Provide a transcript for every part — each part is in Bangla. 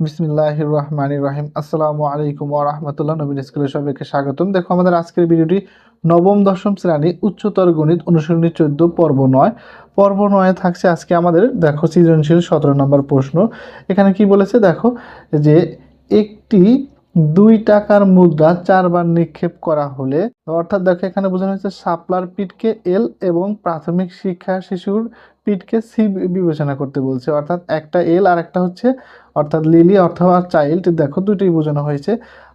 বিসমিল্লাহ রহমান রহিম আসসালামু আলাইকুম ওয়া রাহমাতুল্লাহ নবীন স্কুলের সবাইকে স্বাগতম। দেখো, আমাদের আজকের ভিডিওটি নবম, দশম শ্রেণি উচ্চতর গণিত অনুশীলনী চোদ্দ, পর্ব নয়। পর্ব নয় থাকছে আজকে আমাদের, দেখো, সৃজনশীল সতেরো নম্বর প্রশ্ন। এখানে কি বলেছে? দেখো, যে একটি দুই টাকার মুদ্রা চারবার নিক্ষেপ করা হলে, অর্থাৎ দেখো এখানে বোঝানো হয়েছে সাপলার পিঠকে এল এবং প্রাথমিক শিক্ষা শিশুর পিঠকে সি বিবেচনা করতে বলছে। অর্থাৎ একটা এল আর একটা হচ্ছে, অর্থাৎ লিলি অথবা চাইল্ড, দেখো দুটোই বোঝানো হয়েছে।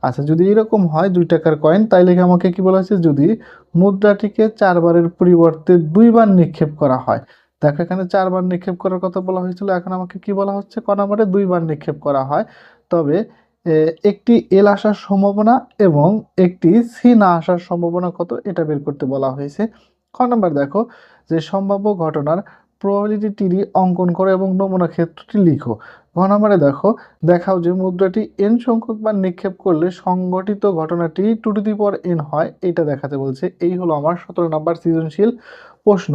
আচ্ছা যদি এরকম হয় দুই টাকার কয়েন, তাইলে আমাকে কি বলা হয়েছে? যদি মুদ্রাটিকে চারবারের পরিবর্তে দুইবার নিক্ষেপ করা হয়। দেখো এখানে চারবার নিক্ষেপ করার কথা বলা হয়েছিল, এখন আমাকে কি বলা হচ্ছে? ক নম্বরে দুইবার নিক্ষেপ করা হয়। তবে একটি এল আসার সম্ভাবনা এবং একটি সি না আসার সম্ভাবনা কত? এটা বের করতে বলা হয়েছে। খ নম্বর দেখো, যে সম্ভাব্য ঘটনার প্রবাবিলিটি অঙ্কন করো এবং নমুনা ক্ষেত্রটি লিখো। ঘ নম্বরে দেখো, দেখাও যে মুদ্রাটি এন সংখ্যক বার নিক্ষেপ করলে সংগঠিত ঘটনাটি টু টু দি পর এন হয়, এটা দেখাতে বলছে। এই হলো আমার সতেরো নম্বর সৃজনশীল প্রশ্ন।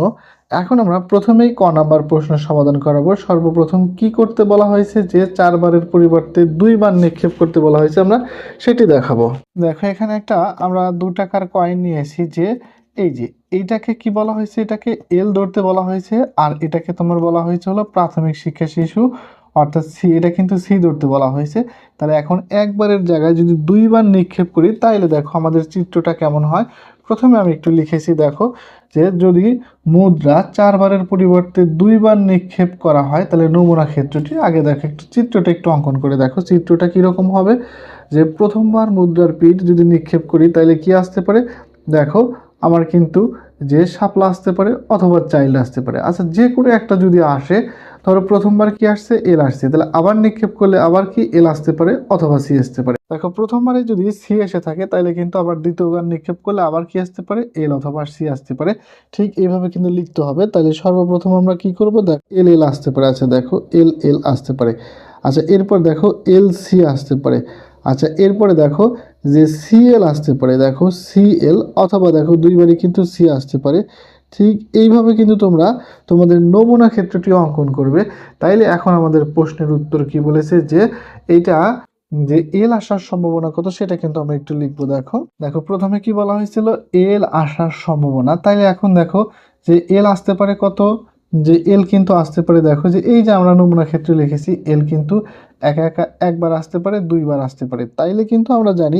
এখন আমরা প্রথমেই ক নাম্বার প্রশ্ন সমাধান করাবো। সর্বপ্রথম কি করতে বলা হয়েছে যে চারবারের পরিবর্তে দুইবার নিক্ষেপ করতে বলা হয়েছে আমরা, সেটি দেখাবো। দেখো, এখানে একটা আমরা দু টাকার কয়েন নিয়েছি যে এই যে, এইটাকে কি বলা হয়েছে? এটাকে এল ধরতে বলা হয়েছে, আর এটাকে তোমার বলা হয়েছে হলো প্রাথমিক শিক্ষা শিশু, অর্থাৎ সি এটা কিন্তু সি ধরতে বলা হয়েছে। তাহলে এখন একবারের জায়গায় যদি দুইবার নিক্ষেপ করি, তাইলে দেখো আমাদের চিত্রটা কেমন হয়? প্রথমে আমি একটু লিখেছি, দেখো, যে যদি মুদ্রা চারবারের পরিবর্তে দুইবার নিক্ষেপ করা হয়, তাহলে নমুনা ক্ষেত্রটি, আগে দেখো একটু চিত্রটা একটু অঙ্কন করে দেখো, চিত্রটা কীরকম হবে? যে প্রথমবার মুদ্রার পিঠ যদি নিক্ষেপ করি তাহলে কি আসতে পারে? দেখো আমার কিন্তু যে শাপলা আসতে পারে অথবা চাইল্ড আসতে পারে। আচ্ছা যে কোনো একটা যদি আসে, ধরো প্রথমবার কি আসছে? এল আসছে। তাহলে আবার নিক্ষেপ করলে আবার কি এল আসতে পারে অথবা সি আসতে পারে? দেখো, প্রথমবারে যদি সি এসে থাকে তাহলে কিন্তু আবার দ্বিতীয়বার নিক্ষেপ করলে আবার কি আসতে পারে? এল অথবা সি আসতে পারে। ঠিক এইভাবে কিন্তু লিখতে হবে। তাহলে সর্বপ্রথম আমরা কি করব? দেখ এল এল আসতে পারে। আচ্ছা দেখো এল এল আসতে পারে। আচ্ছা এরপর দেখো এল সি আসতে পারে। আচ্ছা এরপরে দেখো যে সি এল আসতে পারে, দেখো সি এল অথবা দেখো দুইবারই কিন্তু সি আসতে পারে। ঠিক এইভাবে কিন্তু তোমরা তোমাদের নমুনা ক্ষেত্রটি অঙ্কন করবে। তাইলে এখন আমাদের প্রশ্নের উত্তর কি বলেছে যে এটা যে এল আসার সম্ভাবনা কত, সেটা কিন্তু আমরা একটু লিখব, দেখো। দেখো, প্রথমে কি বলা হয়েছিল? এল আসার সম্ভাবনা। তাইলে এখন দেখো যে এল আসতে পারে কত? যে এল কিন্তু আসতে পারে, দেখো যে এই যে আমরা নমুনা ক্ষেত্রে লিখেছি এল কিন্তু একা একা একবার আসতে পারে, দুইবার আসতে পারে। তাইলে কিন্তু আমরা জানি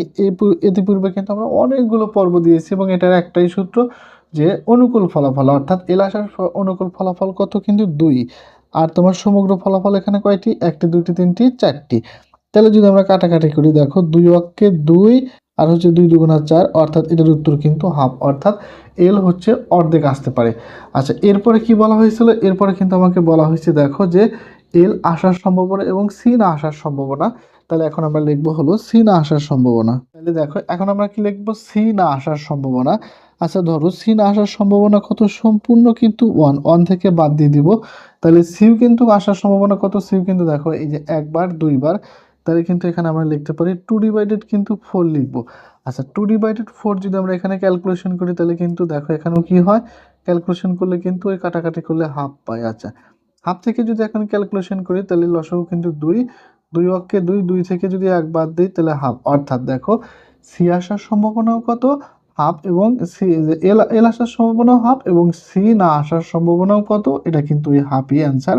ইতিপূর্বে কিন্তু আমরা অনেকগুলো পর্ব দিয়েছি এবং এটার একটাই সূত্র যে অনুকূল ফলাফল, অর্থাৎ এল আসার অনুকূল ফলাফল কত কিন্তু দুই। আর তোমার সমগ্র ফলাফল এখানে কয়টি? একটি, দুইটি, তিনটি, চারটি। তাহলে যদি আমরা কাটাকাটি করি, দেখো দুই অক্ষে দুই আর হচ্ছে দুই দুগুণা চার, অর্থাৎ এটার উত্তর কিন্তু হাফ, অর্থাৎ এল হচ্ছে অর্ধেক আসতে পারে। আচ্ছা এরপরে কি বলা হয়েছিল? এরপরে কিন্তু আমাকে বলা হয়েছে, দেখো যে এল আসার সম্ভাবনা এবং সি না আসার সম্ভাবনা। তাহলে এখন আমরা লিখব হলো সি না আসার সম্ভাবনা। তাহলে দেখো, এখন আমরা কি লিখব? সি না আসার সম্ভাবনা। আচ্ছা ধরো সি না আসার সম্ভাবনা কত? সম্পূর্ণ কিন্তু ওয়ান ওয়ান থেকে বাদ দিয়ে দিব। তাহলে সিউ কিন্তু আসার সম্ভাবনা কত? সিউ কিন্তু দেখো, এই যে একবার, দুইবার তাহলে কিন্তু এখানে আমরা লিখতে পারি টু ডিভাইডেড কিন্তু ফোর লিখব। আচ্ছা টু ডিভাইডেড ফোর যদি আমরা এখানে ক্যালকুলেশন করি, তাহলে কিন্তু দেখো এখানেও কি হয়? ক্যালকুলেশন করলে কিন্তু ওই কাটাকাটি করলে হাফ পাই। আচ্ছা হাফ থেকে যদি এখন ক্যালকুলেশন করি, তাহলে লসও কিন্তু দুই। দুই অক্ষে দুই দুই থেকে যদি এক বাদ দিই, তাহলে হাফ অর্থাৎ দেখো সি আসার সম্ভাবনাও কত? হাফ এবং সি এল এল আসার সম্ভাবনাও হাফ এবং সি না আসার সম্ভাবনাও কত? এটা কিন্তু এই হাফই অ্যান্সার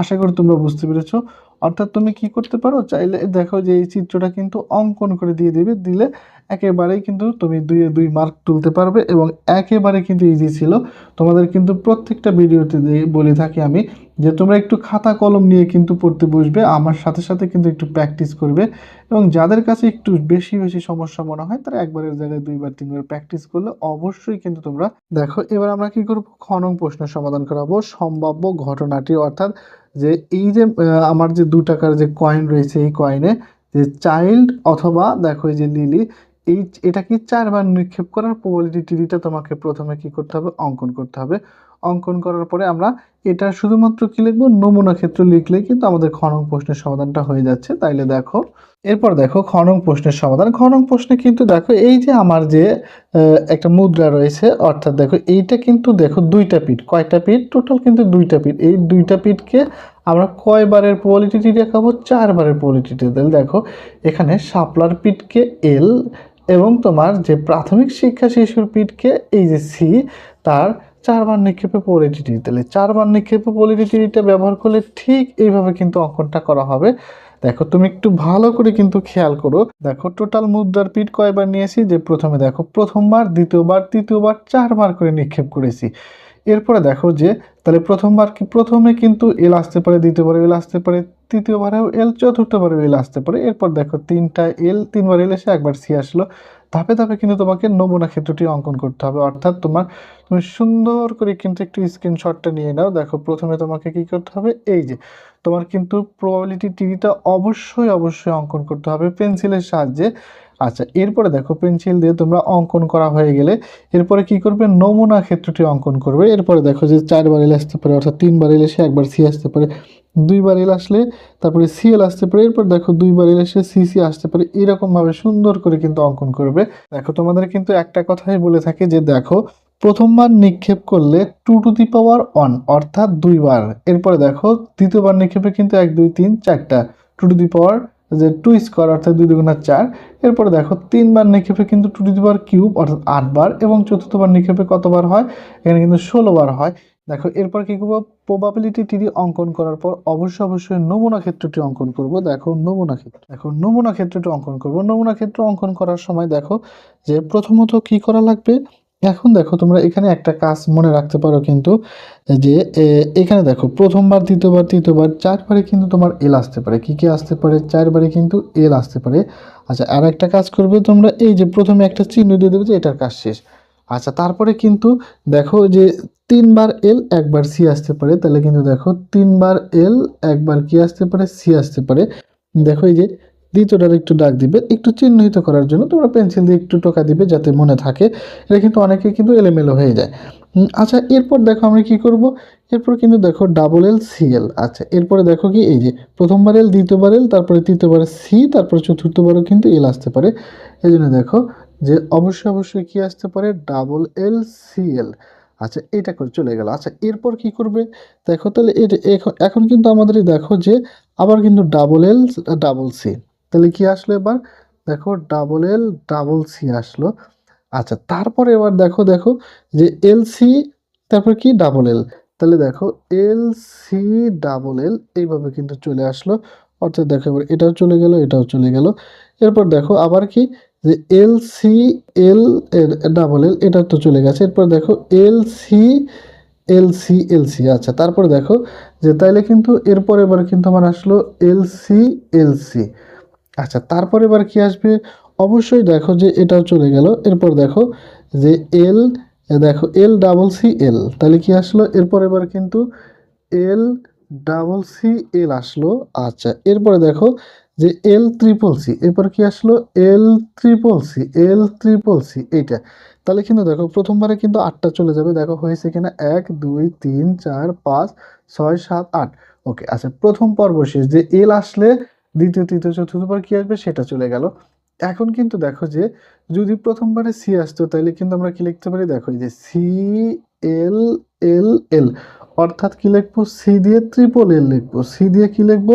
আশা করি তোমরা বুঝতে পেরেছ। অর্থাৎ তুমি কি করতে পারো? চাইলে দেখো যে এই চিত্রটা কিন্তু অঙ্কন করে দিয়ে দিবে। দিলে একেবারেই কিন্তু তুমি দুইয়ে দুই মার্ক তুলতে পারবে এবং একেবারে কিন্তু ইজি ছিল। তোমাদের কিন্তু প্রত্যেকটা ভিডিওতে বলে থাকি আমি যে তোমরা একটু খাতা কলম নিয়ে কিন্তু পড়তে বসবে, আমার সাথে সাথে কিন্তু একটু প্র্যাকটিস করবে এবং যাদের কাছে একটু বেশি বেশি সমস্যা মনে হয় তারা একবারের জায়গায় দুইবার, তিনবার প্র্যাকটিস করলে অবশ্যই কিন্তু তোমরা দেখো। এবার আমরা কি করব? খনন প্রশ্ন সমাধান করাবো। সম্ভাব্য ঘটনাটি অর্থাৎ যে এই যে আমার যে দু টাকার যে কয়েন রয়েছে এই কয়েনে যে চাইল্ড অথবা দেখো এই যে লিলি এই এটা কি চারবার নিক্ষেপ করার প্রবাবিলিটিটা তোমাকে প্রথমে কি করতে হবে? অঙ্কন করতে হবে। অঙ্কন করার পরে আমরা এটা শুধুমাত্র কি লিখব? নমুনা ক্ষেত্র লিখলে কিন্তু আমাদের খনন প্রশ্নের সমাধানটা হয়ে যাচ্ছে। তাইলে দেখো এরপর দেখো খনন প্রশ্নের সমাধান। খনন প্রশ্নে কিন্তু দেখো এই যে আমার যে একটা মুদ্রা রয়েছে, অর্থাৎ দেখো এইটা কিন্তু দেখো দুইটা পিঠ, কয়টা পিঠ? টোটাল কিন্তু দুইটা পিঠ। এই দুইটা পিঠকে আমরা কয়বারের প্রবলিটিটি দেখাবো? চারবারের প্রবলিটিটি তাহলে দেখো এখানে শাপলার পিঠকে এল এবং তোমার যে প্রাথমিক শিক্ষা শিশুর পিঠকে এই যে সি তার চারবার নিক্ষেপে পলিটিটি তাহলে চারবার নিক্ষেপে পলিটিটিটা ব্যবহার করলে ঠিক এইভাবে কিন্তু অঙ্কনটা করা হবে। দেখো, তুমি একটু ভালো করে কিন্তু খেয়াল করো। দেখো টোটাল মুদ্রার পিঠ কয়বার নিয়েছি? যে প্রথমে দেখো, প্রথমবার, দ্বিতীয়বার, তৃতীয়বার, চারবার করে নিক্ষেপ করেছি। এরপরে দেখো যে, তাহলে প্রথমবার কি, প্রথমে কিন্তু এল আসতে পারে দ্বিতীয়বার এল আসতে পারে, তৃতীয়বারেও এল চতুর্থবারেও এল আসতে পারে। এরপর দেখো, তিনটা এল তিনবার এল এসে একবার সি আসলো। ধাপে ধাপে কিন্তু তোমাকে নমুনা ক্ষেত্রটি অঙ্কন করতে হবে। অর্থাৎ তোমার, তুমি সুন্দর করে কিন্তু একটু স্ক্রিনশটটা নিয়ে নাও। দেখো, প্রথমে তোমাকে কি করতে হবে? এই যে, তোমার কিন্তু প্রবাবিলিটি টিভিটা অবশ্যই অবশ্যই অঙ্কন করতে হবে পেন্সিলের সাহায্যে। আচ্ছা এরপরে দেখো, পেন্সিল দিয়ে তোমরা অঙ্কন করা হয়ে গেলে এরপরে কি করবে? নমুনা ক্ষেত্রটি অঙ্কন করবে। এরপরে দেখো যে চারবার এল আসতে পারে, অর্থাৎ তিনবার এল এসে একবার সি আসতে পারে। দুইবার এল আসলে, তারপরে সিএল আসতে পারে, এরপর দেখো দুইবার এল এসে সিসি আসতে পারে, এরকমভাবে সুন্দর করে কিন্তু অঙ্কন করবে। দেখো তোমাদের কিন্তু একটা কথাই বলে থাকে যে দেখো, প্রথমবার নিক্ষেপ করলে two to the power one অর্থাৎ দুইবার। এরপরে দেখো, দ্বিতীয়বার নিক্ষেপে কিন্তু এক, দুই, তিন, চারটা। টু টু দি পাওয়ার যে টু স্কোয়ার অর্থাৎ দুই দুগুণা চার। এরপরে দেখো, তিনবার নিক্ষেপে কিন্তু two to the power cube অর্থাৎ আটবার, এবং চতুর্থবার নিক্ষেপে কতবার হয়? এখানে কিন্তু ষোলোবার হয়। দেখো, এরপর কি করব? প্রবাবিলিটি টিডি অঙ্কন করার পর অবশ্যই অবশ্যই নমুনা ক্ষেত্রটি অঙ্কন করব। দেখো, নমুনা ক্ষেত্র, দেখো, নমুনা ক্ষেত্রটি অঙ্কন করব। নমুনা ক্ষেত্র অঙ্কন করার সময় দেখো যে প্রথমত কি করা লাগবে? এখন দেখো, তোমরা এখানে একটা কাজ মনে রাখতে পারো কিন্তু, যে এখানে দেখো, প্রথমবার, দ্বিতীয়বার, তৃতীয়বার, চারবারে কিন্তু তোমার এল আসতে পারে। কি কি আসতে পারে? চারবারে কিন্তু এল আসতে পারে। আচ্ছা আর একটা কাজ করবে তোমরা, এই যে প্রথমে একটা চিহ্ন দিয়ে দেবে যে এটার কাজ শেষ। আচ্ছা তারপরে কিন্তু দেখো যে তিনবার এল একবার সি আসতে পারে। তাহলে কিন্তু দেখো তিনবার এল একবার কি আসতে পারে? সি আসতে পারে। দেখো এই যে দ্বিতীয়টার একটু ডাক দিবে, একটু চিহ্নিত করার জন্য তোমরা পেন্সিল দিয়ে একটু টোকা দিবে যাতে মনে থাকে। এটা কিন্তু অনেকে কিন্তু এলোমেলো হয়ে যায়। আচ্ছা এরপর দেখো আমরা কি করব? এরপর কিন্তু দেখো ডাবল এল সি এল আচ্ছা এরপরে দেখো কি? এই যে প্রথমবার এল দ্বিতীয়বার এল তারপরে তৃতীয়বার সি তারপরে চতুর্থবারও কিন্তু এল আসতে পারে। এই জন্য দেখো যে অবশ্যই অবশ্যই কি আসতে পারে? Double L C L. আচ্ছা এটা করে চলে গেল। আচ্ছা এরপর কি করবে? দেখো, তাহলে এটা এখন- কিন্তু আমাদের দেখো যে আবার কিন্তু ডাবল এল, ডাবল সি। তাহলে কি আসলো এবার? দেখো, ডাবল এল, ডাবল সি আসলো। আচ্ছা তারপরে এবার দেখো দেখো যে এল সি, তারপর কি? Double L. তাহলে দেখো, এল সি, ডাবল এল এইভাবে কিন্তু চলে আসলো। অর্থাৎ দেখো এবার এটাও চলে গেল, এটাও চলে গেল। এরপর দেখো আবার কি? যে এল সি এল এর ডাবল এল এটা তো চলে গেছে। এরপর দেখো L C L C L C আচ্ছা তারপর দেখো যে তাইলে কিন্তু এরপর এবার কিন্তু আমার আসলো এল সি এল সি। আচ্ছা তারপর এবার কি আসবে? অবশ্যই দেখো যে এটাও চলে গেল। এরপর দেখো যে এল, দেখো এল ডাবল সি এল তাহলে কি আসলো? এরপর এবার কিন্তু এল ডাবল সি এল আসলো। আচ্ছা এরপরে দেখো যে এল ট্রিপল সি এরপর কি আসলো? L triple C L triple C এইটা। তাহলে কিন্তু দেখো, প্রথমবারে কিন্তু আটটা চলে যাবে। দেখো, হয়েছে কিনা? এক, দুই, তিন, চার, পাঁচ, ছয়, সাত, আট। ওকে আচ্ছা প্রথম পর্ব শেষ। যে এল আসলে দ্বিতীয়, তৃতীয় চতুর্থবার কি আসবে? সেটা চলে গেল। এখন কিন্তু দেখো যে, যদি প্রথমবারে সি আসতো, তাহলে কিন্তু আমরা কি লিখতে পারি? দেখো যে সি এল এল এল অর্থাৎ কি লিখব? সি দিয়ে ত্রিপল এল লিখব। সি দিয়ে কি লিখব?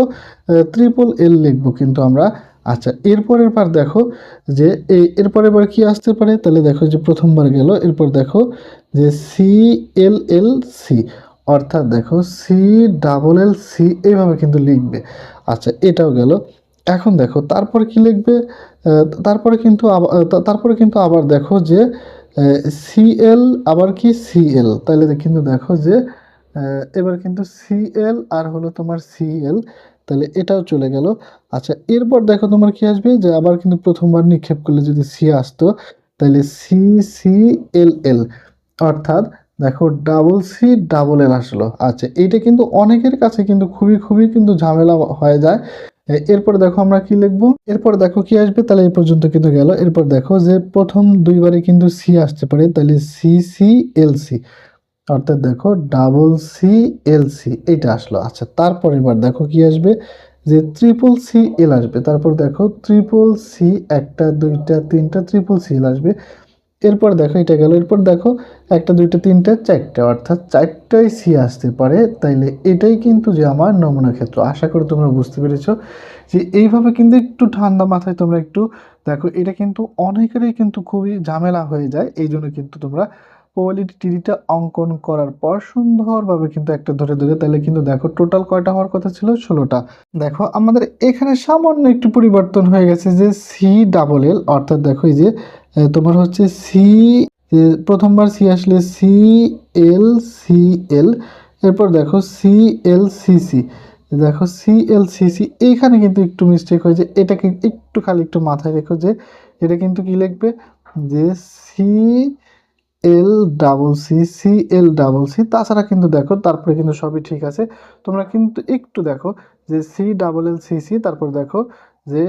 ত্রিপল এল লিখব কিন্তু আমরা। আচ্ছা এরপরের বার দেখো যে এই, এরপরের এবার কি আসতে পারে? তাহলে দেখো যে প্রথমবার গেল, এরপর দেখো যে সি এল এল সি অর্থাৎ দেখো সি ডাবল এল সি এইভাবে কিন্তু লিখবে। আচ্ছা এটাও গেল। এখন দেখো, তারপরে কি লিখবে? তারপরে কিন্তু তারপরে কিন্তু আবার দেখো যে সিএল আবার কি? সিএল তাহলে কিন্তু দেখো যে এবার কিন্তু সিএল আর হলো তোমার সিএল তাহলে এটাও চলে গেল। আচ্ছা এরপর দেখো তোমার কি আসবে যে আবার কিন্তু প্রথমবার নিক্ষেপ করলে যদি সি আসতো, তাহলে সি সি এল এল অর্থাৎ দেখো ডাবল সি ডাবল এল আসলো। আচ্ছা এইটা কিন্তু অনেকের কাছে কিন্তু খুবই খুবই কিন্তু ঝামেলা হয়ে যায়। এরপর দেখো আমরা কি লিখব? এরপর দেখো কি আসবে? তাহলে এই পর্যন্ত কিন্তু গেল। এরপর দেখো যে প্রথম দুইবারে কিন্তু সি আসতে পারে, তাহলে সি সি এল সি অর্থাৎ দেখো ডাবল সি এল সি এইটা আসলো। আচ্ছা তারপর এবার দেখো কি আসবে? যে ট্রিপল সি এল আসবে, তারপর দেখো ট্রিপল সি একটা, দুইটা, তিনটা ট্রিপল সি এল আসবে। এরপর দেখো এটা গেল, এরপর দেখো একটা, দুইটা, তিনটে, চারটে, অর্থাৎ চারটাই সি আসতে পারে। তাইলে এটাই কিন্তু যে আমার নমুনা ক্ষেত্র। আশা করি তোমরা বুঝতে পেরেছ যে এইভাবে কিন্তু একটু ঠান্ডা মাথায় তোমরা একটু দেখো, এটা কিন্তু অনেকেরই কিন্তু খুবই ঝামেলা হয়ে যায় এই জন্য কিন্তু তোমরা প্রবাবিলিটি টিডিটা অঙ্কন করার পর সুন্দরভাবে কিন্তু একটা ধরে ধরে, তাহলে কিন্তু দেখো টোটাল কয়টা হওয়ার কথা ছিল? ষোলোটা। দেখো, আমাদের এখানে সামান্য একটু পরিবর্তন হয়ে গেছে যে সি ডাবল এল অর্থাৎ দেখো এই যে তোমার হচ্ছে সি প্রথমবার সি আসলে সি এল সি এল এরপর দেখো সি এল সি সি দেখো সি এল সি সি এইখানে কিন্তু একটু মিস্টেক হয়েছে। এটাকে একটু খালি একটু মাথায় রেখো যে, এটা কিন্তু কি লিখবে? যে C L double C C L double C তাছাড়া কিন্তু দেখো, তারপরে কিন্তু সবই ঠিক আছে। তোমরা কিন্তু একটু দেখো যে C double L C C তারপর দেখো যে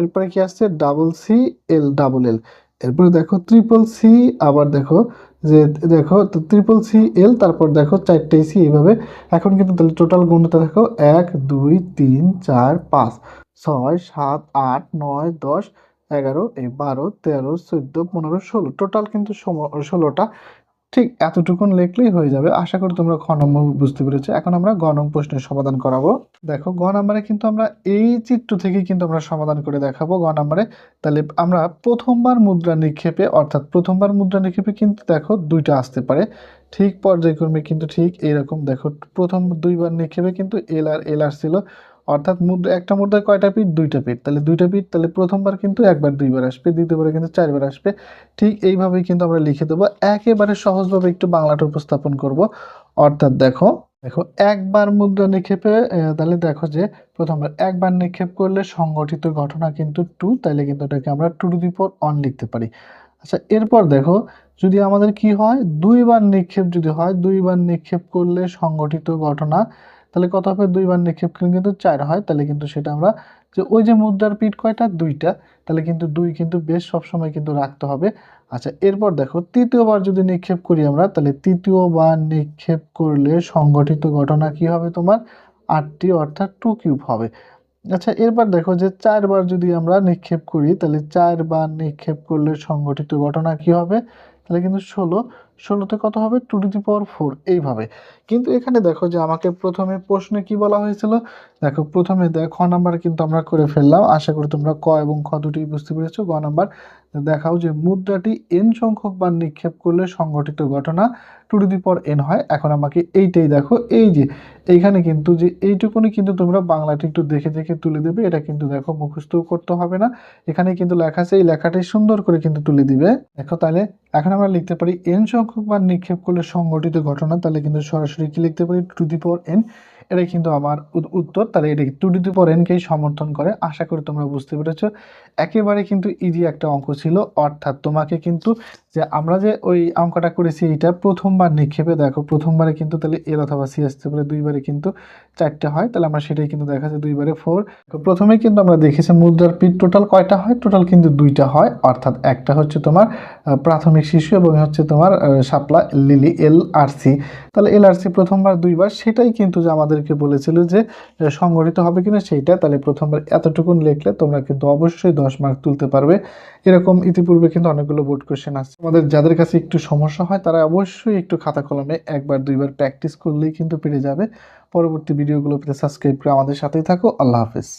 এরপরে কি আসছে? Double C L double L এরপরে দেখো ট্রিপল সি আবার দেখো যে, দেখো ট্রিপল সি এল তারপর দেখো চারটে সি এইভাবে। এখন কিন্তু তাহলে টোটাল গুণটা দেখো, এক, দুই, তিন, চার, পাঁচ, ছয়, সাত, আট, নয়, দশ এগারো, এই বারো, তেরো, চোদ্দ, পনেরো, ষোলো। টোটাল কিন্তু ষোলোটা। ঠিক এতটুকুন লিখলেই হয়ে যাবে। আশা করি তোমরা খ নম্বর বুঝতে পেরেছ। এখন আমরা গ প্রশ্নের সমাধান করাবো। দেখো, গ নম্বরে কিন্তু আমরা এই চিত্র থেকেই কিন্তু আমরা সমাধান করে দেখাবো গ নম্বরে। তাহলে আমরা প্রথমবার মুদ্রা নিক্ষেপে, অর্থাৎ প্রথমবার মুদ্রা নিক্ষেপে কিন্তু দেখো দুইটা আসতে পারে। ঠিক পর্যায়ক্রমে কিন্তু ঠিক এরকম দেখো, প্রথম দুইবার নিক্ষেপে কিন্তু এল আর এল আসছিল। অর্থাৎ মুদ্রা, একটা মুদ্রায় কয়টা পিঠ? দুইটা পিঠ। তাহলে দুইটা পিঠ, তাহলে প্রথমবার কিন্তু একবার, দুইবার আসবে, দ্বিতীয়বারে কিন্তু চারবার আসবে। ঠিক এইভাবেই কিন্তু আমরা লিখে দেবো। একেবারে সহজভাবে একটু বাংলাটা উপস্থাপন করব। অর্থাৎ দেখো দেখো, একবার মুদ্রা নিক্ষেপে তাহলে দেখো যে প্রথমবার, একবার নিক্ষেপ করলে সংগঠিত ঘটনা কিন্তু টু তাহলে কিন্তু এটাকে আমরা two to the four on লিখতে পারি। আচ্ছা এরপর দেখো, যদি আমাদের কি হয়, দুইবার নিক্ষেপ যদি হয়, দুইবার নিক্ষেপ করলে সংগঠিত ঘটনা তাহলে কত হবে? দুইবার নিক্ষেপ করলে কিন্তু চার হয়। তাহলে কিন্তু সেটা আমরা যে ওই যে মুদ্রার পিঠ কয়টা? দুইটা। তাহলে কিন্তু দুই কিন্তু বেশ সবসময় কিন্তু রাখতে হবে। আচ্ছা এরপর দেখো, তৃতীয়বার যদি নিক্ষেপ করি আমরা, তাহলে তৃতীয়বার নিক্ষেপ করলে সংগঠিত ঘটনা কি হবে তোমার? আটটি অর্থাৎ টু কিউব হবে। আচ্ছা এরপর দেখো যে চারবার যদি আমরা নিক্ষেপ করি, তাহলে চারবার নিক্ষেপ করলে সংগঠিত ঘটনা কি হবে? তাহলে কিন্তু ষোলো। ষোলোতে কত হবে? Two to the power four এইভাবে। কিন্তু এখানে দেখো যে আমাকে প্রথমে প্রশ্নে কি বলা হয়েছিল? দেখো, প্রথমে দেখ খ নাম্বার কিন্তু আমরা করে ফেললাম। আশা করি তোমরা ক এবং খ দুটি বুঝতে পেরেছ। গ নাম্বার দেখাও যে মুদ্রাটি এন সংখ্যক বার নিক্ষেপ করলে সংগঠিত ঘটনা টু টু দি পর এন হয়। এখন আমাকে এইটাই দেখো, এই যে, এইখানে কিন্তু যে এইটুকুনি কিন্তু তোমরা বাংলাটি একটু দেখে দেখে তুলে দেবে, এটা কিন্তু দেখো মুখস্থ করতে হবে না। এখানে কিন্তু লেখা আছে, এই লেখাটাই সুন্দর করে কিন্তু তুলে দিবে। দেখো তাহলে, এখন আমরা লিখতে পারি এন সংখ্যক বার নিক্ষেপ করলে সংগঠিত ঘটনা, তাহলে কিন্তু সরাসরি কি লিখতে পারি? টু দি পাওয়ার এন এটাই কিন্তু আমার উত্তর। তাহলে এটা টু দি পাওয়ার এনকেই সমর্থন করে। আশা করি তোমরা বুঝতে পেরেছ। একেবারে কিন্তু ইজি একটা অঙ্ক ছিল। অর্থাৎ তোমাকে কিন্তু যে আমরা যে ওই অঙ্কটা করেছি এটা প্রথমবার নিক্ষেপে। দেখো, প্রথমবারে কিন্তু তাহলে এর অথবা সি আসতে পারে। দুইবারে কিন্তু চারটে হয়। তাহলে আমরা সেটাই কিন্তু দেখা যায় দুইবারে ফোর প্রথমে কিন্তু আমরা দেখেছি মুদ্রার পিঠ টোটাল কয়টা হয়? টোটাল কিন্তু দুইটা হয়। অর্থাৎ একটা হচ্ছে তোমার প্রাথমিক শিশু এবং হচ্ছে তোমার শাপলা লিলি এল আর সি তাহলে এল আর সি প্রথমবার, দুইবার, সেটাই কিন্তু যে আমাদেরকে বলেছিল যে সংগঠিত হবে কিনা সেইটা তাহলে প্রথমবার এতটুকুন লিখলে তোমরা কিন্তু অবশ্যই দশ মার্ক তুলতে পারবে। এরকম ইতিপূর্বে কিন্তু অনেকগুলো বোর্ড কোশ্চেন আছে। আমাদের যাদের কাছে একটু সমস্যা হয়, তারা অবশ্যই একটু খাতা কলমে একবার, দুইবার প্র্যাকটিস করলেই কিন্তু পেরে যাবে। পরবর্তী ভিডিওগুলো পেতে সাবস্ক্রাইব করে আমাদের সাথেই থাকো। আল্লাহ হাফেজ।